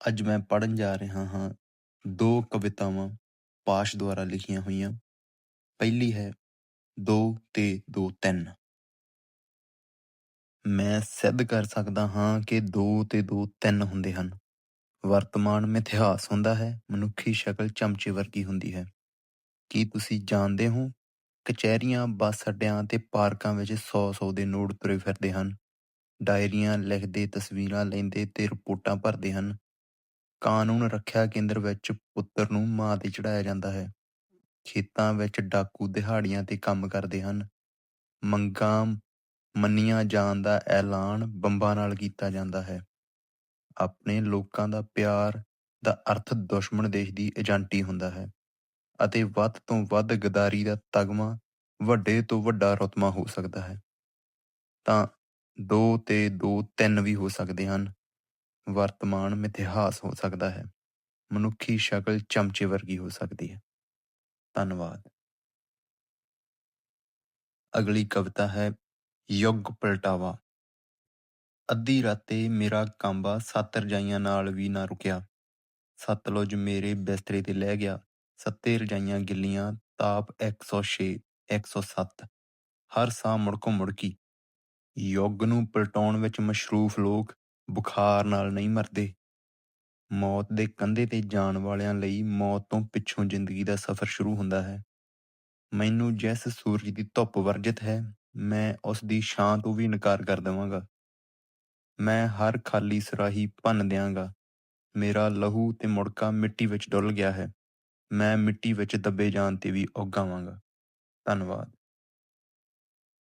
ਅੱਜ ਮੈਂ ਪੜ੍ਹਨ ਜਾ ਰਿਹਾ ਹਾਂ, ਦੋ ਕਵਿਤਾਵਾਂ ਪਾਸ਼ ਦੁਆਰਾ ਲਿਖੀਆਂ ਹੋਈਆਂ। ਪਹਿਲੀ ਹੈ, ਦੋ ਤੇ ਦੋ ਤਿੰਨ। ਮੈਂ ਸਿੱਧ ਕਰ ਸਕਦਾ ਹਾਂ ਕਿ ਦੋ ਤੇ ਦੋ ਤਿੰਨ ਹੁੰਦੇ ਹਨ। ਵਰਤਮਾਨ ਮਿਥਿਹਾਸ ਹੁੰਦਾ ਹੈ, ਮਨੁੱਖੀ ਸ਼ਕਲ ਚਮਚੇ ਵਰਗੀ ਹੁੰਦੀ ਹੈ। ਕੀ ਤੁਸੀਂ ਜਾਣਦੇ ਹੋ, ਕਚਹਿਰੀਆਂ, ਬੱਸ ਅੱਡਿਆਂ ਤੇ ਪਾਰਕਾਂ ਵਿੱਚ 100-100 ਦੇ ਨੋਟ ਤੁਰੇ ਫਿਰਦੇ ਹਨ? ਡਾਇਰੀਆਂ ਲਿਖਦੇ, ਤਸਵੀਰਾਂ ਲੈਂਦੇ ਤੇ ਰਿਪੋਰਟਾਂ ਭਰਦੇ ਹਨ। ਕਾਨੂੰਨ ਰੱਖਿਆ ਕੇਂਦਰ ਵਿੱਚ ਪੁੱਤਰ ਨੂੰ ਮਾਂ ਤੇ ਚੜਾਇਆ ਜਾਂਦਾ ਹੈ। ਖੇਤਾਂ ਵਿੱਚ ਡਾਕੂ ਦਿਹਾੜੀਆਂ ਤੇ ਕੰਮ ਕਰਦੇ ਹਨ। ਮੰਗਾਂ ਮੰਨੀਆਂ ਜਾਣ ਦਾ ਐਲਾਨ ਬੰਬਾਂ ਨਾਲ ਕੀਤਾ ਜਾਂਦਾ ਹੈ। ਆਪਣੇ ਲੋਕਾਂ ਦਾ ਪਿਆਰ ਦਾ ਅਰਥ ਦੁਸ਼ਮਣ ਦੇਸ਼ ਦੀ ਏਜੰਟੀ ਹੁੰਦਾ ਹੈ ਅਤੇ ਵੱਧ ਤੋਂ ਵੱਧ ਗਦਾਰੀ ਦਾ ਤਗਮਾ ਵੱਡੇ ਤੋਂ ਵੱਡਾ ਰਤਮਾ ਹੋ ਸਕਦਾ ਹੈ। ਤਾਂ ਦੋ ਤੇ ਦੋ ਤਿੰਨ ਵੀ ਹੋ ਸਕਦੇ ਹਨ। ਵਰਤਮਾਨ ਮਿਥਿਹਾਸ ਹੋ ਸਕਦਾ ਹੈ। ਮਨੁੱਖੀ ਸ਼ਕਲ ਚਮਚੇ ਵਰਗੀ ਹੋ ਸਕਦੀ ਹੈ। ਧੰਨਵਾਦ। ਅਗਲੀ ਕਵਿਤਾ ਹੈ ਯੁੱਗ ਪਲਟਾਵਾ। ਅੱਧੀ ਰਾਤੇ ਮੇਰਾ ਕਾਂਬਾ ਸੱਤ ਰਜਾਈਆਂ ਨਾਲ ਵੀ ਨਾ ਰੁਕਿਆ। ਸਤਲੁਜ ਮੇਰੇ ਬਿਸਤਰੇ ਤੇ ਲੈ ਗਿਆ। ਸੱਤੇ ਰਜਾਈਆਂ ਗਿੱਲੀਆਂ, ਤਾਪ 106 107 ਹਰ ਸਾਹ ਮੁੜਕੋ ਮੁੜਕੀ ਯੁੱਗ ਨੂੰ ਪਲਟਾਉਣ ਵਿੱਚ ਮਸ਼ਰੂਫ ਲੋਕ ਬੁਖਾਰ ਨਾਲ ਨਹੀਂ ਮਰਦੇ। ਮੌਤ ਦੇ ਕੰਧੇ ਤੇ ਜਾਣ ਵਾਲਿਆਂ ਲਈ ਮੌਤ ਤੋਂ ਪਿੱਛੋਂ ਜ਼ਿੰਦਗੀ ਦਾ ਸਫ਼ਰ ਸ਼ੁਰੂ ਹੁੰਦਾ ਹੈ। ਮੈਨੂੰ ਜਿਸ ਸੂਰਜ ਦੀ ਧੁੱਪ ਵਰਜਿਤ ਹੈ, ਮੈਂ ਉਸ ਦੀ ਛਾਂ ਤੋਂ ਵੀ ਇਨਕਾਰ ਕਰ ਦੇਵਾਂਗਾ। ਮੈਂ ਹਰ ਖਾਲੀ ਸਰਾਹੀ ਭੰਨ ਦਿਆਂਗਾ। ਮੇਰਾ ਲਹੂ ਤੇ ਮੁੜਕਾ ਮਿੱਟੀ ਵਿੱਚ ਡੁੱਲ ਗਿਆ ਹੈ। ਮੈਂ ਮਿੱਟੀ ਵਿੱਚ ਦੱਬੇ ਜਾਣ ਤੇ ਵੀ ਉਗਾਵਾਂਗਾ ਧੰਨਵਾਦ।